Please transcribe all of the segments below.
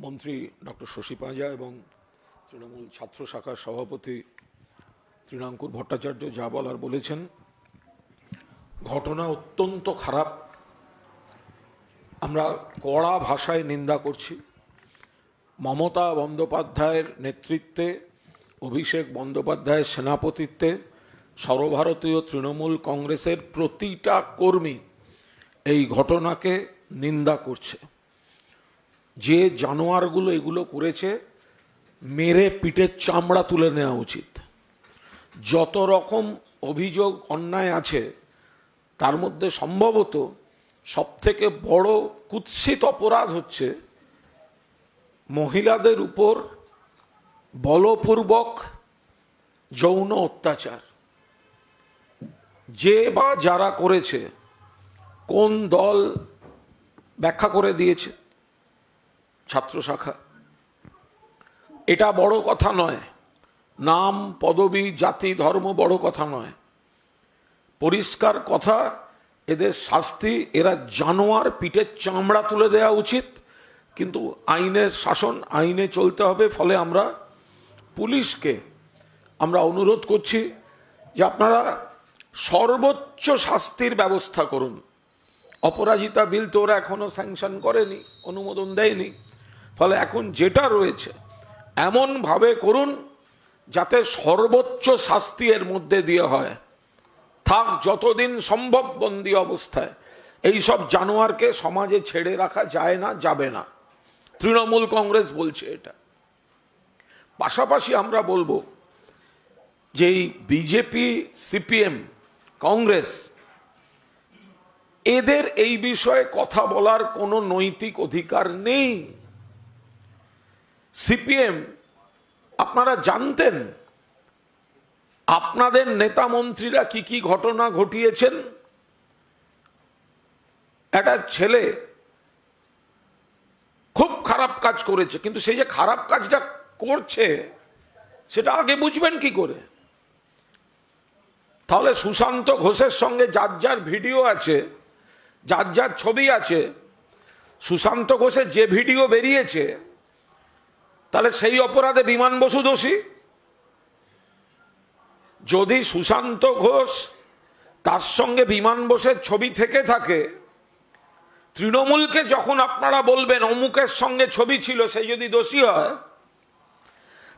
মন্ত্রী ডক্টর শশী পাঁজা এবং তৃণমূল ছাত্র শাখার সভাপতি তৃণাঙ্কুর ভট্টাচার্য যা বলার বলেছেন। ঘটনা অত্যন্ত খারাপ। আমরা কড়া ভাষায় নিন্দা করছি। মমতা বন্দ্যোপাধ্যায়ের নেতৃত্বে, অভিষেক বন্দ্যোপাধ্যায়ের সেনাপতিত্বে, সর্বভারতীয় তৃণমূল কংগ্রেসের প্রতিটা কর্মী এই ঘটনাকে নিন্দা করছে। যে জানোয়ারগুলো এগুলো করেছে, মেরে পিঠের চামড়া তুলে নেওয়া উচিত। যত রকম অভিযোগ অন্যায় আছে, তার মধ্যে সম্ভবত সবথেকে বড় কুৎসিত অপরাধ হচ্ছে মহিলাদের উপর বলপূর্বক যৌন অত্যাচার। যে বা যারা করেছে, কোন দল ব্যাখ্যা করে দিয়েছে? ছাত্র শাখা এটা বড় কথা নয়। নাম, পদবি, জাতি, ধর্ম বড় কথা নয়। পরিষ্কার কথা, এদের শাস্তি এরা জানোয়ার পিঠের চামড়া তুলে দেওয়া উচিত, কিন্তু আইনের শাসন আইনে চলতে হবে, ফলে আমরা পুলিশকে আমরা অনুরোধ করছি যে আপনারা সর্বোচ্চ শাস্তির ব্যবস্থা করুন। অপরাজিতা বিল তো ওরা এখনও স্যাংশন করেনি, অনুমোদন দেয়নি। ফলে এখন যেটা রয়েছে, এমনভাবে করুন যাতে সর্বোচ্চ শাস্তি এর মধ্যে দিয়ে হয়। থাক যতদিন সম্ভব বন্দি অবস্থায়। এই সব জানোয়ারকে সমাজে ছেড়ে রাখা যায় না, যাবে না। তৃণমূল কংগ্রেস বলছে এটা। পাশাপাশি আমরা বলব যে এই বিজেপি, সিপিএম, কংগ্রেস, এদের এই বিষয়ে কথা বলার কোনো নৈতিক অধিকার নেই। সিপিএম, আপনারা জানতেন আপনাদের নেতা মন্ত্রীরা কি কি ঘটনা ঘটিয়েছেন? একটা ছেলে খুব খারাপ কাজ করেছে, কিন্তু সেই যে খারাপ কাজটা করছে, সেটা আগে বুঝবেন কি করে? তাহলে সুশান্ত ঘোষের সঙ্গে যার যার ভিডিও আছে, যার যার ছবি আছে, সুশান্ত ঘোষের যে ভিডিও বেরিয়েছে তাহলে সেই অপরাধে বিমান বসু দোষী? যদি সুশান্ত ঘোষ তার সঙ্গে বিমান বসের ছবি থেকে থাকে, তৃণমূলকে যখন আপনারা বলবেন অমুকের সঙ্গে ছবি ছিল সেই যদি দোষী হয়,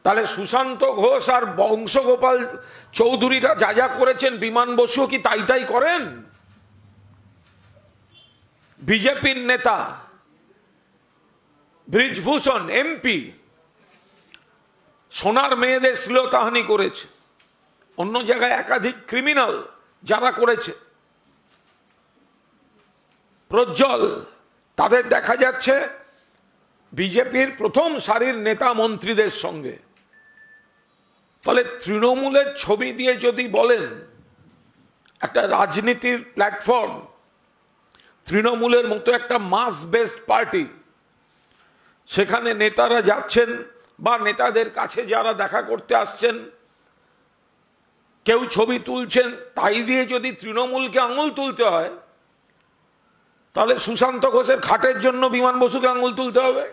তাহলে সুশান্ত ঘোষ আর বংশগোপাল চৌধুরীরা যা যা করেছেন, বিমান বসুও কি তাই তাই করেন? বিজেপির নেতা ব্রিজভূষণ, এমপি সোনার মেয়েদের শ্লীলতাহানি করেছে। অন্য জায়গায় একাধিক ক্রিমিনাল যারা করেছে। প্রজ্জ্বল, তাদের দেখা যাচ্ছে বিজেপির প্রথম সারির নেতা মন্ত্রীদের সঙ্গে। ফলে তৃণমূলের ছবি দিয়ে যদি বলেন, একটা রাজনীতির প্ল্যাটফর্ম তৃণমূলের মতো একটা মাস বেসড পার্টি সেখানে নেতারা যাচ্ছেন বা নেতাদের কাছে যারা দেখা করতে আসছেন, কেউ ছবি তুলছেন, তাই দিয়ে যদি তৃণমূলকে আঙুল তুলতে হয়, তাহলে সুশান্ত ঘোষের খাটের জন্য বিমান বসুকে আঙুল তুলতে হবে।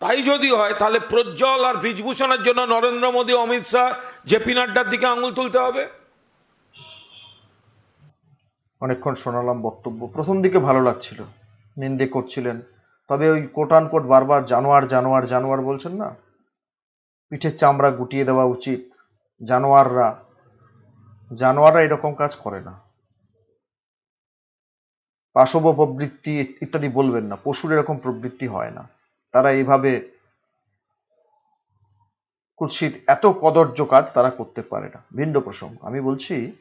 তাই যদি হয়, তাহলে প্রজ্জ্বল আর ব্রিজভূষণের জন্য নরেন্দ্র মোদী, অমিত শাহ, জেপি নাড্ডার দিকে আঙুল তুলতে হবে। অনেকক্ষণ শোনালাম বক্তব্য। প্রথম দিকে ভালো লাগছিল। নিন্দে করছিলেন তবে ওই কোটান কোট বারবার জানোয়ার জানোয়ার জানোয়ার বলছেন না? পিঠের চামড়া গুটিয়ে দেওয়া উচিত। জানোয়াররা জানোয়াররা এরকম কাজ করে না। পাশব প্রবৃত্তি ইত্যাদি বলবেন না। পশুর এরকম প্রবৃত্তি হয় না। তারা এইভাবে কুৎসিত এত কদর্য কাজ তারা করতে পারে না। ভিন্ন প্রসঙ্গ। আমি বলছি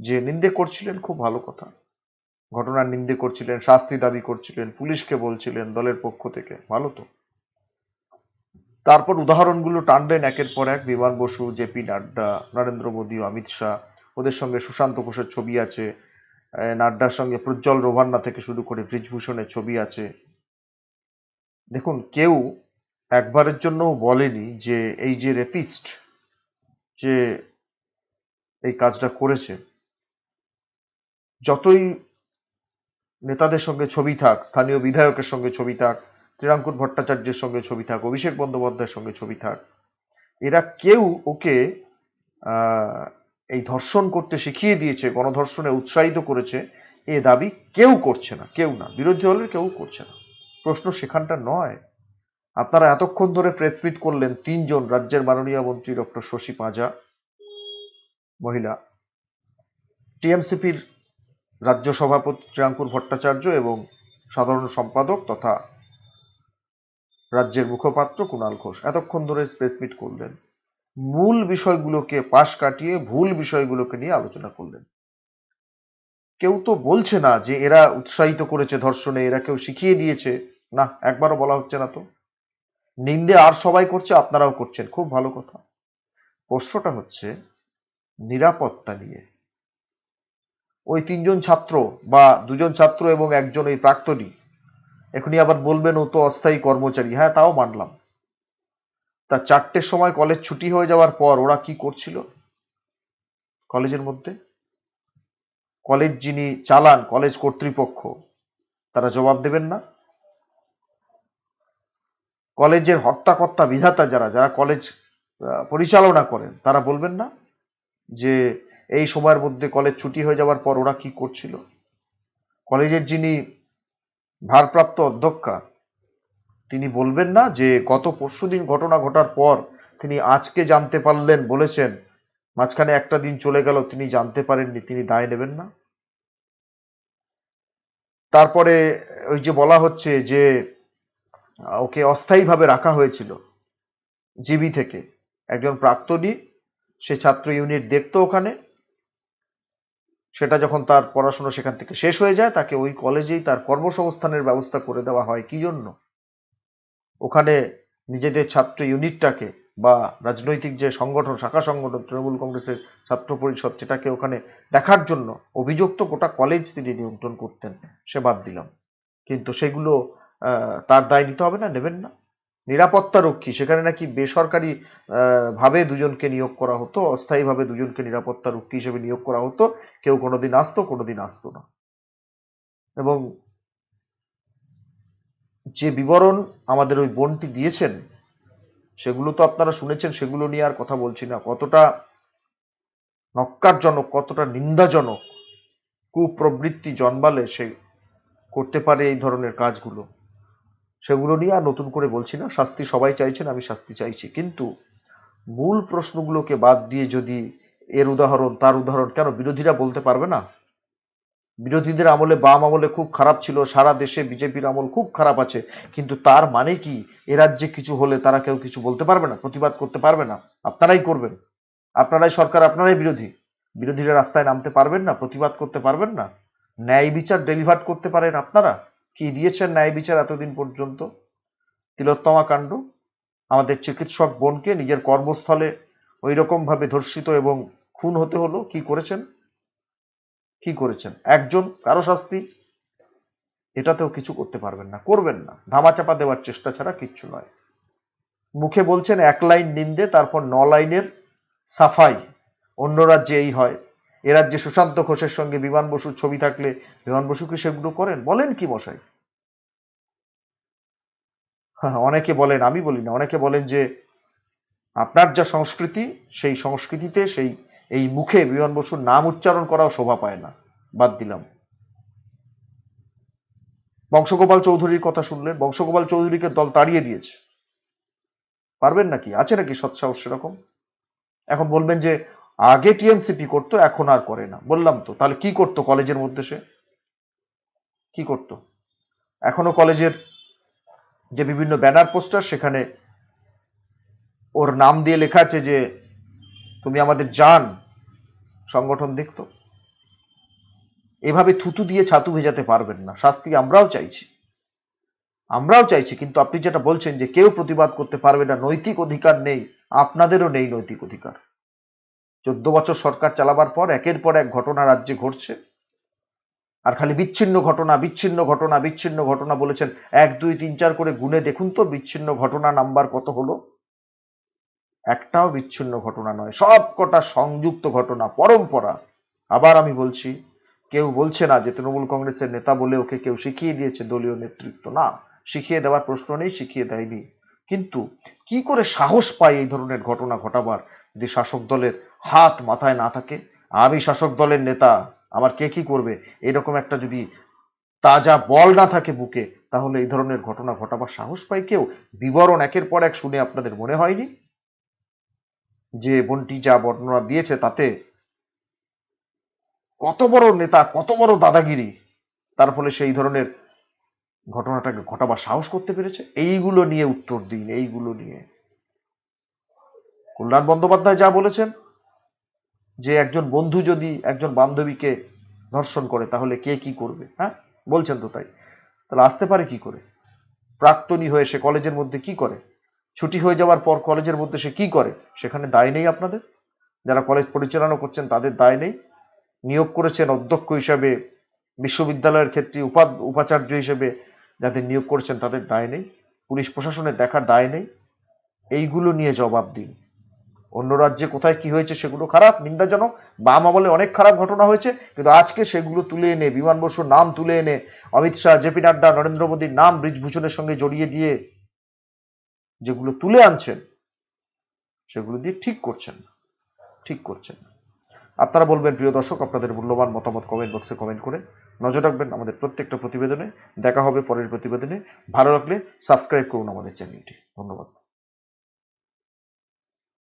যে নিন্দে করছিলেন খুব ভালো কথা। ঘটনার নিন্দে করছিলেন, শাস্তি দাবি করছিলেন, পুলিশকে বলছিলেন দলের পক্ষ থেকে। ভালো তো। তারপর উদাহরণগুলো টানলেন একের পর এক বিমান বসু জেপি নাড্ডা, নরেন্দ্র মোদী অমিত শাহ। ওদের সঙ্গে সুশান্ত ঘোষের ছবি আছে। নাড্ডার সঙ্গে প্রজ্জ্বল রোভান্না থেকে শুরু করে ব্রিজভূষণের ছবি আছে। দেখুন, কেউ একবারের জন্যও বলেনি যে এই যে রেপিস্ট, যে এই কাজটা করেছে, যতই নেতাদের সঙ্গে ছবি থাক, স্থানীয় বিধায়কের সঙ্গে ছবি থাক, ত্রিরাঙ্কুর ভট্টাচার্যের সঙ্গে ছবি থাক, অভিষেক বন্দ্যোপাধ্যায়ের সঙ্গে ছবি থাক, এরা কেউ ওকে এই ধর্ষণ করতে শিখিয়ে দিয়েছে, গণধর্ষণে উৎসাহিত করেছে, এ দাবি কেউ করছে না, কেউ না, বিরোধী দলের কেউ করছে না। প্রশ্ন সেখানটা নয়। আপনারা এতক্ষণ ধরে প্রেস মিট করলেন তিনজন, রাজ্যের মাননীয় মন্ত্রী ডক্টর শশী পাঁজা, মহিলা। টিএমসিপির রাজ্য সভাপতি শ্রীরাঙ্কুর ভট্টাচার্য এবং সাধারণ সম্পাদক তথা রাজ্যের মুখপাত্র কুণাল ঘোষ। এতক্ষণ ধরে প্রেস মিট করলেন। মূল বিষয়গুলোকে পাশ কাটিয়ে ভুল বিষয়গুলোকে নিয়ে আলোচনা করলেন। কেউ তো বলছে না যে এরা উৎসাহিত করেছে ধর্ষণে, এরা কেউ শিখিয়ে দিয়েছে। না, একবারও বলা হচ্ছে না তো। নিন্দে আর সবাই করছে, আপনারাও করছেন। খুব ভালো কথা। প্রশ্নটা হচ্ছে, নিরাপত্তা নিয়ে। ওই তিনজন ছাত্র বা দুজন ছাত্র এবং একজন ওই প্রাক্তনী। এখনই আবার বলবেন, ও তো অস্থায়ী কর্মচারী। হ্যাঁ তাও মানলাম। তা চারটের সময় কলেজ ছুটি হয়ে যাওয়ার পর ওরা কি করছিল? কলেজের মধ্যে? কলেজ যিনি চালান, কলেজ কর্তৃপক্ষ, তারা জবাব দেবেন না। কলেজের হর্তাকর্তা বিধাতা যারা যারা কলেজ পরিচালনা করেন, তারা বলবেন না যে এই সময়ের মধ্যে কলেজ ছুটি হয়ে যাওয়ার পর ওরা কি করছিল? কলেজের যিনি ভারপ্রাপ্ত অধ্যক্ষা, তিনি বলবেন না যে গত পরশুদিন ঘটনা ঘটার পর তিনি আজকে জানতে পারলেন বলেছেন, মাঝখানে একটা দিন চলে গেল, তিনি জানতে পারেননি, তিনি দায় নেবেন না। তারপরে ওই যে বলা হচ্ছে যে, ওকে অস্থায়ীভাবে রাখা হয়েছিল জিবি থেকে। একজন প্রাক্তনী, সে ছাত্র ইউনিট দেখতো ওখানে সেটা যখন তার পড়াশোনা সেখান থেকে শেষ হয়ে যায়, তাকে ওই কলেজেই তার কর্মসংস্থানের ব্যবস্থা করে দেওয়া হয়। কি জন্য? ওখানে নিজেদের ছাত্র ইউনিটটাকে বা রাজনৈতিক যে সংগঠন, শাখা সংগঠন, তৃণমূল কংগ্রেসের ছাত্র পরিষদ, সেটাকে ওখানে দেখার জন্য অভিযুক্ত গোটা কলেজ তিনি নিয়ন্ত্রণ করতেন। সে বাদ দিলাম। কিন্তু সেগুলো তার দায় নিতে হবে না, নেবেন না। নিরাপত্তা রক্ষী, সেখানে নাকি বেসরকারি ভাবে দুজনকে নিয়োগ করা হতো, অস্থায়ীভাবে দুজনকে নিরাপত্তা রক্ষী হিসেবে নিয়োগ করা হতো, কেউ কোনোদিন আসতো কোনোদিন আসতো না। এবং যে বিবরণ আমাদের ওই বোনটি দিয়েছেন, সেগুলো তো আপনারা শুনেছেন, সেগুলো নিয়ে আর কথা বলছি না। কতটা নক্কারজনক, কতটা নিন্দাজনক, কুপ্রবৃত্তি জন্মালে সে করতে পারে এই ধরনের কাজগুলো। সেগুলো নিয়ে আর নতুন করে বলছি না। শাস্তি সবাই চাইছেন, আমি শাস্তি চাইছি। কিন্তু মূল প্রশ্নগুলোকে বাদ দিয়ে যদি এর উদাহরণ, তার উদাহরণ, কেন বিরোধীরা বলতে পারবে না? বিরোধীদের আমলে, বাম আমলে খুব খারাপ ছিল, সারা দেশে বিজেপির আমল খুব খারাপ আছে। কিন্তু তার মানে কি? এ রাজ্যে কিছু হলে তারা কেউ কিছু বলতে পারবে না, প্রতিবাদ করতে পারবে না। আপনারাই করবেন। আপনারাই সরকার, আপনারাই বিরোধী। বিরোধীরা রাস্তায় নামতে পারবেন না, প্রতিবাদ করতে পারবেন না। ন্যায় বিচার ডেলিভার করতে পারেন আপনারা। কি দিয়েছেন ন্যায় বিচার এতদিন পর্যন্ত? তিলোত্তমা কাণ্ড আমাদের চিকিৎসক বোনকে নিজের কর্মস্থলে ওই রকম ভাবে ধর্ষিত এবং খুন হতে হলো, কি করেছেন? কি করেছেন? একজন কারও শাস্তি? এটাতেও কিছু করতে পারবেন না, করবেন না। ধামাচাপা দেওয়ার চেষ্টা ছাড়া কিচ্ছু নয়। মুখে বলছেন, এক লাইন নিন্দে, তারপর ন লাইনের সাফাই। অন্য রাজ্যে এই হয়। এ রাজ্যে সুশান্ত ঘোষের সঙ্গে বিমান বসুর ছবি থাকলে বিমান বসু কি সেগুলো করেন? বলেন কি মশাই? হ্যাঁ অনেকে বলেন, আমি বলি না, অনেকে বলেন যে আপনার যা সংস্কৃতি, সেই সংস্কৃতিতে সেই, এই মুখে বিমান বসুর নাম উচ্চারণ করাও শোভা পায় না। বাদ দিলাম। বংশগোপাল চৌধুরীর কথা শুনলেন, বংশগোপাল চৌধুরীকে দল তাড়িয়ে দিয়েছে। পারবেন নাকি? আছে নাকি সৎসাহস সেরকম? এখন বলবেন যে আগে টিএমসিপি করতো, এখন আর করে না। বললাম তো, তাহলে কি করতো কলেজের মধ্যে সে? কি করতো? এখনও কলেজের যে বিভিন্ন ব্যানার পোস্টার, সেখানে ওর নাম দিয়ে লেখা আছে যে, তুমি আমাদের জান, সংগঠন দেখতো। এভাবে থুতু দিয়ে ছাতু ভেজাতে পারবেন না। শাস্তি আমরাও চাইছি। আমরাও চাইছি, কিন্তু আপনি যেটা বলছেন যে, কেউ প্রতিবাদ করতে পারবে না, নৈতিক অধিকার নেই, আপনাদেরও নেই নৈতিক অধিকার। চোদ্দ বছর সরকার চালাবার পর একের পর এক ঘটনা রাজ্যে ঘটছে। আর খালি বিচ্ছিন্ন ঘটনা বিচ্ছিন্ন ঘটনা বিচ্ছিন্ন ঘটনা বলেছেন এক, দুই, তিন, চার করে গুনে দেখুন তো বিচ্ছিন্ন ঘটনা নাম্বার কত হলো? একটাও বিচ্ছিন্ন ঘটনা নয়, সব কটা সংযুক্ত ঘটনা, পরম্পরা। আবার আমি বলছি, কেউ বলছে না যে তৃণমূল কংগ্রেসের নেতা বলে ওকে কেউ শিখিয়ে দিয়েছে দলীয় নেতৃত্ব। না, শিখিয়ে দেওয়ার প্রশ্ন নেই, শিখিয়ে দেয়নি। কিন্তু কি করে সাহস পায় এই ধরনের ঘটনা ঘটাবার? যদি শাসক দলের হাত মাথায় না থাকে, আমি শাসক দলের নেতা, আমার কে কি করবে? এরকম একটা যদি তাজা বল না থাকে বুকে, তাহলে এই ধরনের ঘটনা ঘটাবার সাহস পায় কেউ? বিবরণ একের পর এক শুনে আপনাদের মনে হয়নি? যে বন্টি যা বর্ণনা দিয়েছে তাতে কত বড় নেতা, কত বড় দাদাগিরি, তার ফলে সেই ধরনের ঘটনাটাকে ঘটাবার সাহস করতে পেরেছে? এইগুলো নিয়ে উত্তর দিন, এইগুলো নিয়ে। কল্যাণ বন্দ্যোপাধ্যায় যা বলেছেন, যে একজন বন্ধু যদি একজন বান্ধবীকে ধর্ষণ করে, তাহলে কে কি করবে? হ্যাঁ? বলছেন তো তাই। তাহলে আসতে পারে কি করে? প্রাক্তনী হয়ে সে কলেজের মধ্যে কি করে? ছুটি হয়ে যাওয়ার পর কলেজের মধ্যে সে কি করে? সেখানে দায় নেই আপনাদের? যারা কলেজ পরিচালনা করছেন, তাদের দায় নেই? নিয়োগ করেছেন অধ্যক্ষ হিসাবে, বিশ্ববিদ্যালয়ের ক্ষেত্রে উপা উপাচার্য হিসেবে যাদের নিয়োগ করেছেন, তাদের দায় নেই। পুলিশ প্রশাসনের দেখার দায় নেই। এইগুলো নিয়ে জবাব দিন। অন্য রাজ্যে কোথায় কি হয়েছে সেগুলো খারাপ, নিন্দাজনক বাম আমলে অনেক খারাপ ঘটনা হয়েছে, কিন্তু আজকে সেগুলো তুলে এনে, বিমান বসুর নাম তুলে এনে, অমিত শাহ জেপি নাড্ডা, নরেন্দ্র মোদীর নাম ব্রিজভূষণের সঙ্গে জড়িয়ে দিয়ে যেগুলো তুলে আনছেন, সেগুলো দিয়ে ঠিক করছেন। ঠিক করছেন। আপনারা বলবেন, প্রিয় দর্শক, আপনাদের মূল্যবান মতামত কমেন্ট বক্সে কমেন্ট করে নজর রাখবেন আমাদের প্রত্যেকটা প্রতিবেদনে দেখা হবে পরের প্রতিবেদনে ভালো লাগলে সাবস্ক্রাইব করুন আমাদের চ্যানেলটি ধন্যবাদ